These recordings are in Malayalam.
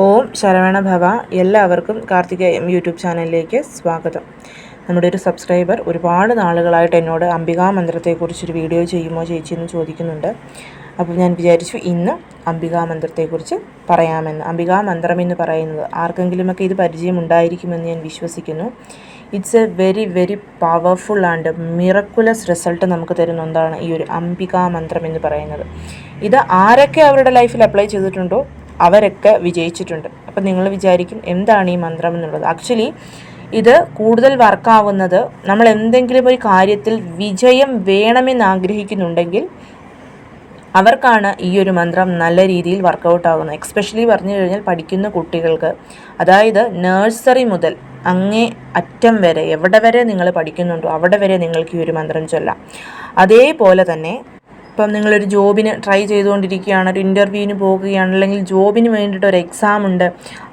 ഓം ശരവണ ഭവ. എല്ലാവർക്കും കാർത്തികേയം യൂട്യൂബ് ചാനലിലേക്ക് സ്വാഗതം. നമ്മുടെ ഒരു സബ്സ്ക്രൈബർ ഒരുപാട് നാളുകളായിട്ട് എന്നോട് അംബികാ മന്ത്രത്തെക്കുറിച്ചൊരു വീഡിയോ ചെയ്യുമോ ചേച്ചി എന്ന് ചോദിക്കുന്നുണ്ട്. അപ്പോൾ ഞാൻ വിചാരിച്ചു ഇന്ന് അംബികാ മന്ത്രത്തെക്കുറിച്ച് പറയാമെന്ന്. അംബികാ മന്ത്രം എന്ന് പറയുന്നത് ആർക്കെങ്കിലുമൊക്കെ ഇത് പരിചയമുണ്ടായിരിക്കുമെന്ന് ഞാൻ വിശ്വസിക്കുന്നു. It's a very very powerful and miraculous result നമുക്ക് തരുന്ന ഒന്നാണ് ഈ ഒരു അംബികാ മന്ത്രം എന്ന് പറയുന്നത്. ഇത് ആരൊക്കെ അവരുടെ ലൈഫിൽ അപ്ലൈ ചെയ്തിട്ടുണ്ടോ? അവരൊക്കെ വിജയിച്ചിട്ടുണ്ട്. അപ്പം നിങ്ങൾ വിചാരിക്കും എന്താണ് ഈ മന്ത്രം എന്നുള്ളത്. ആക്ച്വലി ഇത് കൂടുതൽ വർക്കാവുന്നത് നമ്മൾ എന്തെങ്കിലും ഒരു കാര്യത്തിൽ വിജയം വേണമെന്ന് ആഗ്രഹിക്കുന്നുണ്ടെങ്കിൽ അവർക്കാണ് ഈ ഒരു മന്ത്രം നല്ല രീതിയിൽ വർക്കൗട്ട് ആകുന്നത് എക്സ്പെഷ്യലി പറഞ്ഞു കഴിഞ്ഞാൽ പഠിക്കുന്ന കുട്ടികൾക്ക്. അതായത് നേഴ്സറി മുതൽ അങ്ങേ അറ്റം വരെ എവിടെ വരെ നിങ്ങൾ പഠിക്കുന്നുണ്ടോ അവിടെ വരെ നിങ്ങൾക്ക് ഈ ഒരു മന്ത്രം ചൊല്ലാം. അതേപോലെ തന്നെ ഇപ്പം നിങ്ങളൊരു ജോബിന് ട്രൈ ചെയ്തുകൊണ്ടിരിക്കുകയാണ് ഒരു ഇന്റർവ്യൂവിന് പോകുകയാണ് അല്ലെങ്കിൽ ജോബിന് വേണ്ടിയിട്ട് ഒരു എക്സാം ഉണ്ട്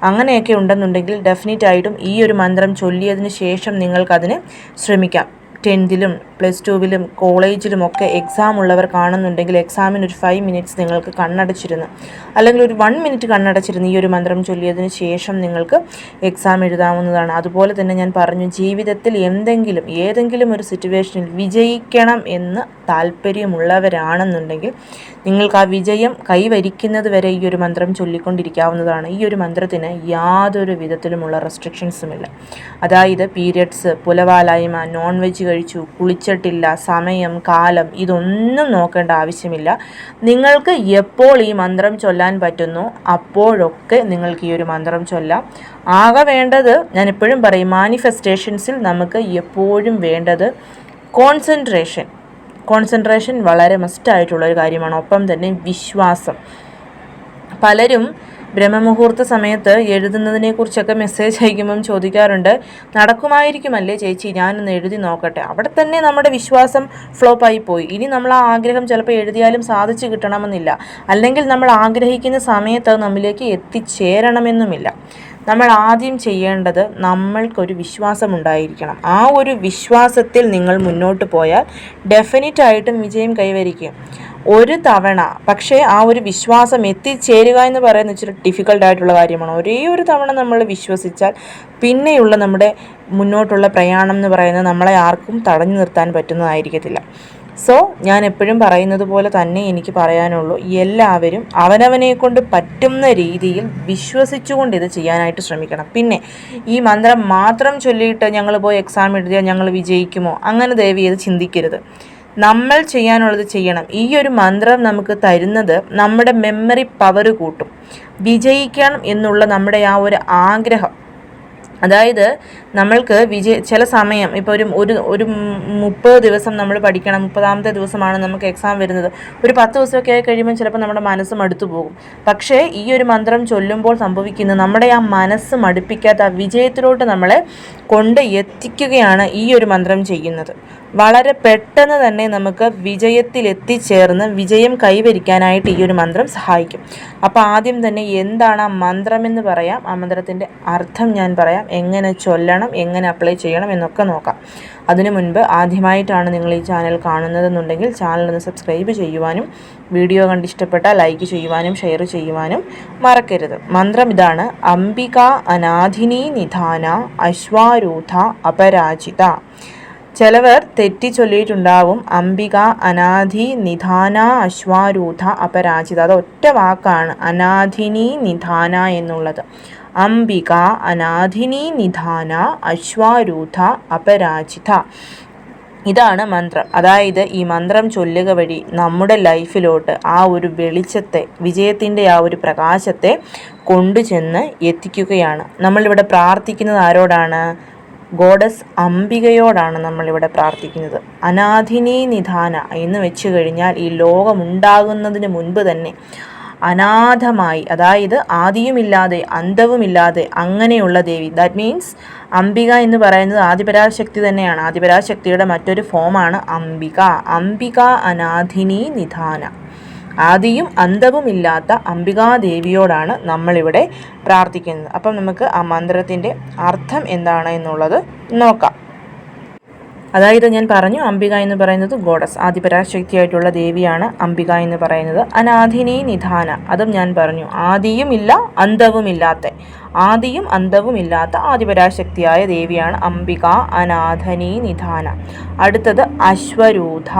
അങ്ങനെയൊക്കെ ഉണ്ടെന്നുണ്ടെങ്കിൽ ഡെഫിനറ്റ് ആയിട്ടും ഈ ഒരു മന്ത്രം ചൊല്ലിയതിന് ശേഷം നിങ്ങൾക്കതിന് ശ്രമിക്കാം. ടെൻത്തിലും പ്ലസ് ടുവിലും കോളേജിലും ഒക്കെ എക്സാം ഉള്ളവർ കാണുന്നുണ്ടെങ്കിൽ എക്സാമിന് ഒരു ഫൈവ് മിനിറ്റ്സ് നിങ്ങൾക്ക് കണ്ണടച്ചിരുന്ന്. അല്ലെങ്കിൽ ഒരു വൺ മിനിറ്റ് കണ്ണടച്ചിരുന്ന് ഈ ഒരു മന്ത്രം ചൊല്ലിയതിന് ശേഷം നിങ്ങൾക്ക് എക്സാം എഴുതാവുന്നതാണ്. അതുപോലെ തന്നെ ഞാൻ പറഞ്ഞു ജീവിതത്തിൽ എന്തെങ്കിലും ഏതെങ്കിലും ഒരു സിറ്റുവേഷനിൽ വിജയിക്കണം എന്ന് താല്പര്യമുള്ളവരാണെന്നുണ്ടെങ്കിൽ നിങ്ങൾക്ക് ആ വിജയം കൈവരിക്കുന്നത് വരെ ഈ ഒരു മന്ത്രം ചൊല്ലിക്കൊണ്ടിരിക്കാവുന്നതാണ്. ഈ ഒരു മന്ത്രത്തിന് യാതൊരു വിധത്തിലുമുള്ള റെസ്ട്രിക്ഷൻസുമില്ല അതായത് പീരിയഡ്സ് പുലവാലായ്മ നോൺ വെജ് കഴിച്ചു കുളിച്ചിട്ടില്ല സമയം കാലം ഇതൊന്നും നോക്കേണ്ട ആവശ്യമില്ല. നിങ്ങൾക്ക് എപ്പോൾ ഈ മന്ത്രം ചൊല്ലാൻ പറ്റുന്നു അപ്പോഴൊക്കെ നിങ്ങൾക്ക് ഈ ഒരു മന്ത്രം ചൊല്ലാം. ആകെ വേണ്ടത് ഞാൻ എപ്പോഴും പറയും മാനിഫെസ്റ്റേഷൻസിൽ നമുക്ക് എപ്പോഴും വേണ്ടത് കോൺസെൻട്രേഷൻ കോൺസെൻട്രേഷൻ വളരെ മസ്റ്റായിട്ടുള്ള ഒരു കാര്യമാണ്. ഒപ്പം തന്നെ വിശ്വാസം. പലരും ബ്രഹ്മമുഹൂർത്ത സമയത്ത് എഴുതുന്നതിനെക്കുറിച്ചൊക്കെ മെസ്സേജ് അയക്കുമ്പം ചോദിക്കാറുണ്ട്. നടക്കുമായിരിക്കുമല്ലേ ചേച്ചി? ഞാനൊന്ന് എഴുതി നോക്കട്ടെ. അവിടെ തന്നെ നമ്മുടെ വിശ്വാസം ഫ്ലോപ്പായി പോയി. ഇനി നമ്മൾ ആ ആഗ്രഹം ചിലപ്പോൾ എഴുതിയാലും സാധിച്ചു കിട്ടണമെന്നില്ല. അല്ലെങ്കിൽ നമ്മൾ ആഗ്രഹിക്കുന്ന സമയത്ത് നമ്മിലേക്ക് എത്തിച്ചേരണമെന്നുമില്ല. നമ്മൾ ആദ്യം ചെയ്യേണ്ടത് നമ്മൾക്കൊരു വിശ്വാസം ഉണ്ടായിരിക്കണം. ആ ഒരു വിശ്വാസത്തിൽ നിങ്ങൾ മുന്നോട്ട് പോയാൽ ഡെഫിനറ്റായിട്ടും വിജയം കൈവരിക്കും. ഒരു തവണ പക്ഷേ ആ ഒരു വിശ്വാസം എത്തിച്ചേരുക എന്ന് പറയുന്നത് ഇച്ചിരി ഡിഫിക്കൽട്ട് ആയിട്ടുള്ള കാര്യമാണ്. ഒരേ ഒരു തവണ നമ്മൾ വിശ്വസിച്ചാൽ പിന്നെയുള്ള നമ്മുടെ മുന്നോട്ടുള്ള പ്രയാണം എന്ന് പറയുന്നത് നമ്മളെ ആർക്കും തടഞ്ഞു നിർത്താൻ പറ്റുന്നതായിരിക്കത്തില്ല. സോ ഞാൻ എപ്പോഴും പറയുന്നത് പോലെ തന്നെ എനിക്ക് പറയാനുള്ളൂ എല്ലാവരും അവനവനെ കൊണ്ട് പറ്റുന്ന രീതിയിൽ വിശ്വസിച്ചുകൊണ്ട് ഇത് ചെയ്യാനായിട്ട് ശ്രമിക്കണം. പിന്നെ ഈ മന്ത്രം മാത്രം ചൊല്ലിയിട്ട് ഞങ്ങൾ പോയി എക്സാം എഴുതിയാൽ ഞങ്ങൾ വിജയിക്കുമോ? അങ്ങനെ ദയവ് ചെയ്ത് ചിന്തിക്കരുത്. നമ്മൾ ചെയ്യാനുള്ളത് ചെയ്യണം. ഈ ഒരു മന്ത്രം നമുക്ക് തരുന്നത് നമ്മുടെ മെമ്മറി പവർ കൂട്ടും. വിജയിക്കണം എന്നുള്ള നമ്മുടെ ആ ഒരു ആഗ്രഹം. അതായത് നമ്മൾക്ക് വിജയ ചില സമയം ഇപ്പോൾ ഒരു ഒരു ഒരു മുപ്പത് ദിവസം നമ്മൾ പഠിക്കണം. മുപ്പതാമത്തെ ദിവസമാണ് നമുക്ക് എക്സാം വരുന്നത്. ഒരു പത്ത് ദിവസമൊക്കെ ആയി കഴിയുമ്പോൾ ചിലപ്പോൾ നമ്മുടെ മനസ്സ് മടുത്തു പോകും. പക്ഷേ ഈ ഒരു മന്ത്രം ചൊല്ലുമ്പോൾ സംഭവിക്കുന്നത് നമ്മുടെ ആ മനസ്സ് മടുപ്പിക്കാത്ത ആ വിജയത്തിലോട്ട് നമ്മളെ കൊണ്ട് എത്തിക്കുകയാണ് ഈ ഒരു മന്ത്രം ചെയ്യുന്നത്. വളരെ പെട്ടെന്ന് തന്നെ നമുക്ക് വിജയത്തിൽ എത്തിച്ചേർന്ന് വിജയം കൈവരിക്കാനായിട്ട് ഈ ഒരു മന്ത്രം സഹായിക്കും. അപ്പോൾ ആദ്യം തന്നെ എന്താണ് ആ മന്ത്രമെന്ന് പറയാം. ആ മന്ത്രത്തിന്റെ അർത്ഥം ഞാൻ പറയാം. എങ്ങനെ ചൊല്ലണം എങ്ങനെ അപ്ലൈ ചെയ്യണം എന്നൊക്കെ നോക്കാം. അതിനു മുൻപ് ആദ്യമായിട്ടാണ് നിങ്ങൾ ഈ ചാനൽ കാണുന്നതെന്നുണ്ടെങ്കിൽ ചാനൽ ഒന്ന് സബ്സ്ക്രൈബ് ചെയ്യുവാനും വീഡിയോ കണ്ട് ഇഷ്ടപ്പെട്ടാൽ ലൈക്ക് ചെയ്യുവാനും ഷെയർ ചെയ്യുവാനും മറക്കരുത്. മന്ത്രം ഇതാണ്. അംബിക അനാഥിനി നിധാന അശ്വാരൂഥ അപരാജിത. ചിലവർ തെറ്റി ചൊല്ലിയിട്ടുണ്ടാവും. അംബിക അനാധി നിധാന അശ്വാരൂഥ അപരാജിത. അത് ഒറ്റ വാക്കാണ്. അനാധിനി നിധാന എന്നുള്ളത്. അംബിക അനാധിനി നിധാന അശ്വാരൂഥ അപരാജിത. ഇതാണ് മന്ത്രം. അതായത് ഈ മന്ത്രം ചൊല്ലുക വഴി നമ്മുടെ ലൈഫിലോട്ട് ആ ഒരു വെളിച്ചത്തെ വിജയത്തിന്റെ ആ ഒരു പ്രകാശത്തെ കൊണ്ടുചെന്ന് എത്തിക്കുകയാണ്. നമ്മളിവിടെ പ്രാർത്ഥിക്കുന്നത് ആരോടാണ്? ഗോഡസ് അംബികയോടാണ് നമ്മളിവിടെ പ്രാർത്ഥിക്കുന്നത്. അനാഥിനി നിധാന എന്ന് വെച്ച് കഴിഞ്ഞാൽ ഈ ലോകമുണ്ടാകുന്നതിന് മുൻപ് തന്നെ അനാഥമായി അതായത് ആദിയുമില്ലാതെ അന്തവുമില്ലാതെ അങ്ങനെയുള്ള ദേവി. ദാറ്റ് മീൻസ് അംബിക എന്ന് പറയുന്നത് ആദിപരാശക്തി തന്നെയാണ്. ആദിപരാശക്തിയുടെ മറ്റൊരു ഫോമാണ് അംബിക. അംബിക അനാഥിനി നിധാന. ആദിയും അന്തവുമില്ലാത്ത അംബികാദേവിയോടാണ് നമ്മളിവിടെ പ്രാർത്ഥിക്കുന്നത്. അപ്പം നമുക്ക് ആ മന്ത്രത്തിന്റെ അർത്ഥം എന്താണ് എന്നുള്ളത് നോക്കാം. അതായത് ഞാൻ പറഞ്ഞു അംബിക എന്ന് പറയുന്നത് ഗോഡസ് ആദിപരാശക്തിയായിട്ടുള്ള ദേവിയാണ് അംബിക എന്ന് പറയുന്നത്. അനാഥിനി നിധാന അതും ഞാൻ പറഞ്ഞു. ആദിയുമില്ല ഇല്ല അന്തവും ഇല്ലാത്ത ആദിയും അന്തവും ഇല്ലാത്ത ആദിപരാശക്തിയായ ദേവിയാണ് അംബിക അനാഥനി നിധാന. അടുത്തത് അശ്വരൂധ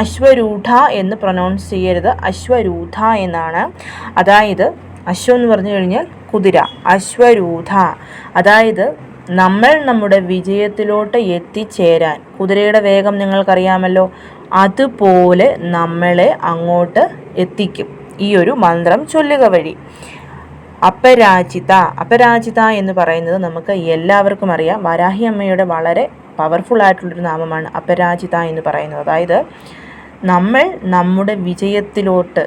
അശ്വരൂഢ എന്ന് പ്രൊനൗൺസ് ചെയ്യരുത്. അശ്വരൂധ എന്നാണ്. അതായത് അശ്വം എന്ന് പറഞ്ഞു കഴിഞ്ഞാൽ കുതിര. അശ്വരൂധ അതായത് നമ്മൾ നമ്മുടെ വിജയത്തിലോട്ട് എത്തിച്ചേരാൻ. കുതിരയുടെ വേഗം നിങ്ങൾക്കറിയാമല്ലോ. അതുപോലെ നമ്മളെ അങ്ങോട്ട് എത്തിക്കും. ഈ ഒരു മന്ത്രം ചൊല്ലുക വഴി. അപരാജിത. അപരാജിത എന്ന് പറയുന്നത് നമുക്ക് എല്ലാവർക്കും അറിയാം. വരാഹി അമ്മയുടെ വളരെ പവർഫുൾ ആയിട്ടുള്ളൊരു നാമമാണ് അപരാജിത എന്ന് പറയുന്നത്. അതായത് നമ്മൾ നമ്മുടെ വിജയത്തിലോട്ട്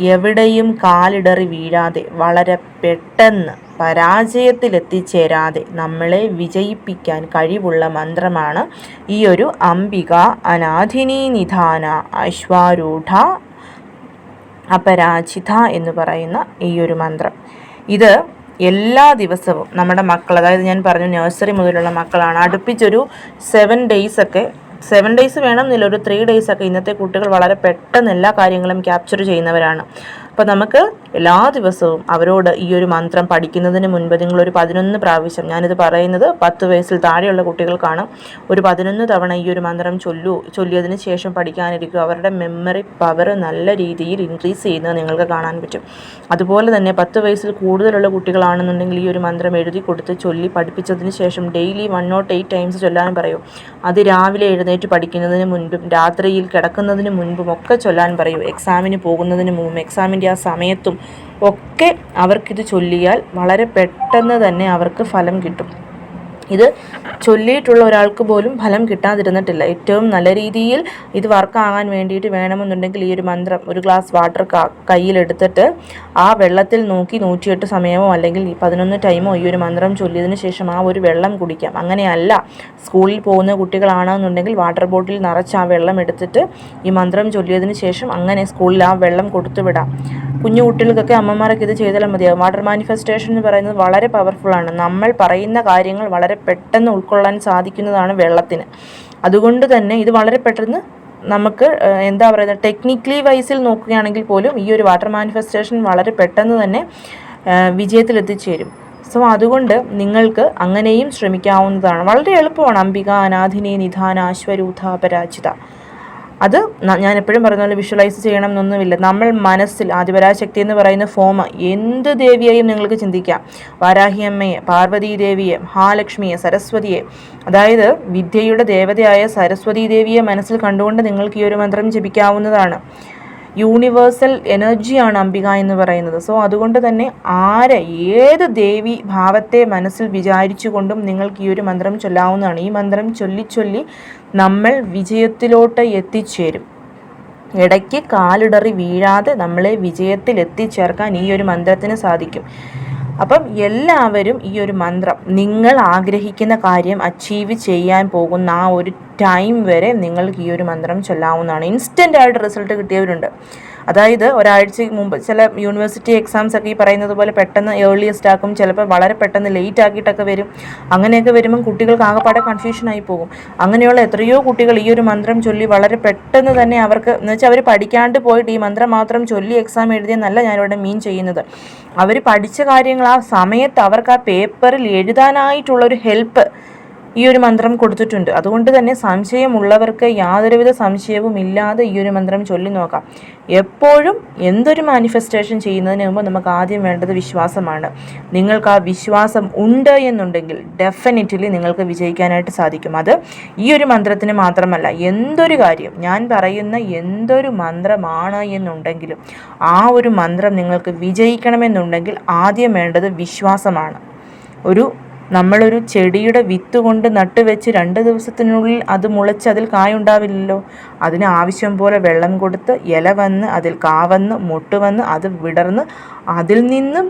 എവിടെയും കാലിടറി വീഴാതെ വളരെ പെട്ടെന്ന് പരാജയത്തിലെത്തിച്ചേരാതെ നമ്മളെ വിജയിപ്പിക്കാൻ കഴിവുള്ള മന്ത്രമാണ് ഈ ഒരു അംബിക അനാഥിനി നിധാന അശ്വാരൂഢ അപരാജിത എന്ന് പറയുന്ന ഈ ഒരു മന്ത്രം. ഇത് എല്ലാ ദിവസവും നമ്മുടെ മക്കൾ അതായത് ഞാൻ പറഞ്ഞു നഴ്സറി മുതലുള്ള മക്കളാണ് അടുപ്പിച്ചൊരു സെവൻ ഡേയ്സ് ഒക്കെ സെവൻ ഡേയ്സ് വേണം എന്നില്ല ഒരു ത്രീ ഡേയ്സ് ഒക്കെ ഇന്നത്തെ കുട്ടികൾ വളരെ പെട്ടെന്ന് എല്ലാ കാര്യങ്ങളും ക്യാപ്ചർ ചെയ്യുന്നവരാണ്. അപ്പോൾ നമുക്ക് എല്ലാ ദിവസവും അവരോട് ഈ ഒരു മന്ത്രം പഠിക്കുന്നതിന് മുൻപ് നിങ്ങളൊരു പതിനൊന്ന് പ്രാവശ്യം ഞാനിത് പറയുന്നത് പത്ത് വയസ്സിൽ താഴെയുള്ള കുട്ടികൾക്കാണ് ഒരു പതിനൊന്ന് തവണ ഈ ഒരു മന്ത്രം ചൊല്ലു ചൊല്ലിയതിന് ശേഷം പഠിക്കാനിരിക്കും. അവരുടെ മെമ്മറി പവർ നല്ല രീതിയിൽ ഇൻക്രീസ് ചെയ്യുന്നത് നിങ്ങൾക്ക് കാണാൻ പറ്റും. അതുപോലെ തന്നെ പത്ത് വയസ്സിൽ കൂടുതലുള്ള കുട്ടികളാണെന്നുണ്ടെങ്കിൽ ഈ ഒരു മന്ത്രം എഴുതി കൊടുത്ത് ചൊല്ലി പഠിപ്പിച്ചതിന് ശേഷം daily one nought eight times ചൊല്ലാൻ പറയൂ. അത് രാവിലെ എഴുന്നേറ്റ് പഠിക്കുന്നതിന് മുൻപും രാത്രിയിൽ കിടക്കുന്നതിന് മുൻപും ഒക്കെ ചൊല്ലാൻ പറയൂ. എക്സാമിന് പോകുന്നതിന് മുമ്പും എക്സാമിന്റെ ആ സമയത്തും ഒക്കെ അവർക്കിത് ചൊല്ലിയാൽ വളരെ പെട്ടെന്ന് തന്നെ അവർക്ക് ഫലം കിട്ടും. ഇത് ചൊല്ലിയിട്ടുള്ള ഒരാൾക്ക് പോലും ഫലം കിട്ടാതിരുന്നിട്ടില്ല. ഏറ്റവും നല്ല രീതിയിൽ ഇത് വർക്കാകാൻ വേണ്ടിയിട്ട് വേണമെന്നുണ്ടെങ്കിൽ ഈ ഒരു മന്ത്രം ഒരു ഗ്ലാസ് വാട്ടർ കയ്യിലെടുത്തിട്ട് ആ വെള്ളത്തിൽ നോക്കി നൂറ്റിയെട്ട് സമയമോ അല്ലെങ്കിൽ പതിനൊന്ന് ടൈമോ ഈ ഒരു മന്ത്രം ചൊല്ലിയതിന് ശേഷം ആ ഒരു വെള്ളം കുടിക്കാം. അങ്ങനെയല്ല. സ്കൂളിൽ പോകുന്ന കുട്ടികളാണെന്നുണ്ടെങ്കിൽ വാട്ടർ ബോട്ടിൽ നിറച്ച് ആ വെള്ളം എടുത്തിട്ട് ഈ മന്ത്രം ചൊല്ലിയതിന് ശേഷം അങ്ങനെ സ്കൂളിൽ ആ വെള്ളം കൊടുത്തു വിടാം കുഞ്ഞു കുട്ടികൾക്കൊക്കെ അമ്മമാരൊക്കെ ഇത് ചെയ്താലും മതിയാകും വാട്ടർ മാനിഫെസ്റ്റേഷൻ എന്ന് പറയുന്നത് വളരെ പവർഫുള്ളാണ് നമ്മൾ പറയുന്ന കാര്യങ്ങൾ വളരെ പെട്ടെന്ന് ഉൾക്കൊള്ളാൻ സാധിക്കുന്നതാണ് വെള്ളത്തിന്. അതുകൊണ്ട് തന്നെ ഇത് വളരെ പെട്ടെന്ന് നമുക്ക് എന്താ പറയുന്നത് ടെക്നിക്കലി വൈസിൽ നോക്കുകയാണെങ്കിൽ പോലും ഈ ഒരു വാട്ടർ മാനിഫെസ്റ്റേഷൻ വളരെ പെട്ടെന്ന് തന്നെ വിജയത്തിലെത്തിച്ചേരും. സോ അതുകൊണ്ട് നിങ്ങൾക്ക് അങ്ങനെയും ശ്രമിക്കാവുന്നതാണ്. വളരെ എളുപ്പമാണ്. അംബിക അനാഥിനി നിധാന അശ്വരൂഥ അത് ഞാൻ എപ്പോഴും പറയുന്ന പോലെ വിഷ്വലൈസ് ചെയ്യണം എന്നൊന്നുമില്ല നമ്മൾ മനസ്സിൽ ആദിപരാശക്തി എന്ന് പറയുന്ന ഫോം എന്ത് ദേവിയെയും നിങ്ങൾക്ക് ചിന്തിക്കാം. വാരാഹിയമ്മയെ പാർവതി ദേവിയെ മഹാലക്ഷ്മിയെ സരസ്വതിയെ. അതായത് വിദ്യയുടെ ദേവതയായ സരസ്വതി ദേവിയെ മനസ്സിൽ കണ്ടുകൊണ്ട് നിങ്ങൾക്ക് ഈ ഒരു മന്ത്രം ജപിക്കാവുന്നതാണ്. യൂണിവേഴ്സൽ എനർജിയാണ് അംബിക എന്ന് പറയുന്നത്. സോ അതുകൊണ്ട് തന്നെ ആരെ ഏത് ദേവി ഭാവത്തെ മനസ്സിൽ വിചാരിച്ചുകൊണ്ടും നിങ്ങൾക്ക് ഈ ഒരു മന്ത്രം ചൊല്ലാവുന്നതാണ്. ഈ മന്ത്രം ചൊല്ലി ചൊല്ലി നമ്മൾ വിജയത്തിലോട്ട് എത്തിച്ചേരും. ഇടയ്ക്ക് കാലിടറി വീഴാതെ നമ്മളെ വിജയത്തിൽ എത്തിച്ചേർക്കാൻ ഈ ഒരു മന്ത്രത്തിന് സാധിക്കും. അപ്പം എല്ലാവരും ഈ ഒരു മന്ത്രം നിങ്ങൾ ആഗ്രഹിക്കുന്ന കാര്യം അച്ചീവ് ചെയ്യാൻ പോകുന്ന ആ ഒരു ടൈം വരെ നിങ്ങൾക്ക് ഈ ഒരു മന്ത്രം ചൊല്ലാവുന്നതാണ്. ഇൻസ്റ്റന്റ് ആയിട്ട് റിസൾട്ട് കിട്ടിയവരുണ്ട്. അതായത് ഒരാഴ്ച മുമ്പ് ചില യൂണിവേഴ്സിറ്റി എക്സാംസ് ഒക്കെ ഈ പറയുന്നത് പോലെ പെട്ടെന്ന് ഏർലിയസ്റ്റ് ആക്കും. ചിലപ്പോൾ വളരെ പെട്ടെന്ന് ലേറ്റ് ആക്കിയിട്ടൊക്കെ വരും. അങ്ങനെയൊക്കെ വരുമ്പം കുട്ടികൾക്ക് ആകെപ്പാടെ കൺഫ്യൂഷൻ ആയി പോകും. അങ്ങനെയുള്ള എത്രയോ കുട്ടികൾ ഈ ഒരു മന്ത്രം ചൊല്ലി വളരെ പെട്ടെന്ന് തന്നെ അവർക്ക് എന്ന് വെച്ചാൽ അവർ പഠിക്കാണ്ട് പോയിട്ട് ഈ മന്ത്രം മാത്രം ചൊല്ലി എക്സാം എഴുതിയെന്നല്ല ഞാനിവിടെ മീൻ ചെയ്യുന്നത്. അവർ പഠിച്ച കാര്യങ്ങൾ ആ സമയത്ത് അവർക്ക് ആ പേപ്പറിൽ എഴുതാനായിട്ടുള്ളൊരു ഹെൽപ്പ് ഈ ഒരു മന്ത്രം കൊടുത്തിട്ടുണ്ട്. അതുകൊണ്ട് തന്നെ സംശയമുള്ളവർക്ക് യാതൊരുവിധ സംശയവും ഇല്ലാതെ ഈ ഒരു മന്ത്രം ചൊല്ലി നോക്കാം. എപ്പോഴും എന്തൊരു മാനിഫെസ്റ്റേഷൻ ചെയ്യുന്നതിന് മുമ്പ് നമുക്ക് ആദ്യം വേണ്ടത് വിശ്വാസമാണ്. നിങ്ങൾക്ക് ആ വിശ്വാസം ഉണ്ട് എന്നുണ്ടെങ്കിൽ ഡെഫിനറ്റ്ലി നിങ്ങൾക്ക് വിജയിക്കാനായിട്ട് സാധിക്കും. അത് ഈ ഒരു മന്ത്രത്തിന് മാത്രമല്ല എന്തൊരു കാര്യം ഞാൻ പറയുന്ന എന്തൊരു മന്ത്രമാണ് എന്നുണ്ടെങ്കിലും ആ ഒരു മന്ത്രം നിങ്ങൾക്ക് വിജയിക്കണമെന്നുണ്ടെങ്കിൽ ആദ്യം വേണ്ടത് വിശ്വാസമാണ്. ഒരു നമ്മളൊരു ചെടിയുടെ വിത്ത് കൊണ്ട് നട്ടുവെച്ച് രണ്ട് ദിവസത്തിനുള്ളിൽ അത് മുളച്ച് അതിൽ കായുണ്ടാവില്ലല്ലോ. അതിന് ആവശ്യം പോലെ വെള്ളം കൊടുത്ത് ഇല വന്ന് അതിൽ കാവന്ന് മുട്ട് വന്ന് അത് വിടർന്ന് അതിൽ നിന്നും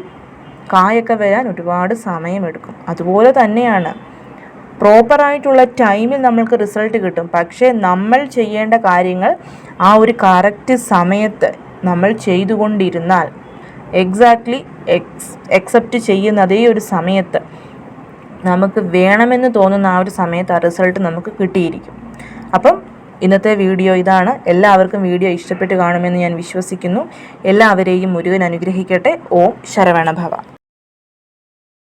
കായൊക്കെ വരാൻ ഒരുപാട് സമയമെടുക്കും. അതുപോലെ തന്നെയാണ്. പ്രോപ്പറായിട്ടുള്ള ടൈമിൽ നമ്മൾക്ക് റിസൾട്ട് കിട്ടും. പക്ഷേ നമ്മൾ ചെയ്യേണ്ട കാര്യങ്ങൾ ആ ഒരു കറക്റ്റ് സമയത്ത് നമ്മൾ ചെയ്തുകൊണ്ടിരുന്നാൽ എക്സാക്ട്ലി എക്സ് എക്സെപ്റ്റ് ചെയ്യുന്ന അതേ ഒരു സമയത്ത് നമുക്ക് വേണമെന്ന് തോന്നുന്ന ആ ഒരു സമയത്ത് ആ റിസൾട്ട് നമുക്ക് കിട്ടിയിരിക്കും. അപ്പം ഇന്നത്തെ വീഡിയോ ഇതാണ്. എല്ലാവർക്കും വീഡിയോ ഇഷ്ടപ്പെട്ട് കാണുമെന്ന് ഞാൻ വിശ്വസിക്കുന്നു. എല്ലാവരെയും മുരുകൻ അനുഗ്രഹിക്കട്ടെ. ഓം ശരവണഭവ.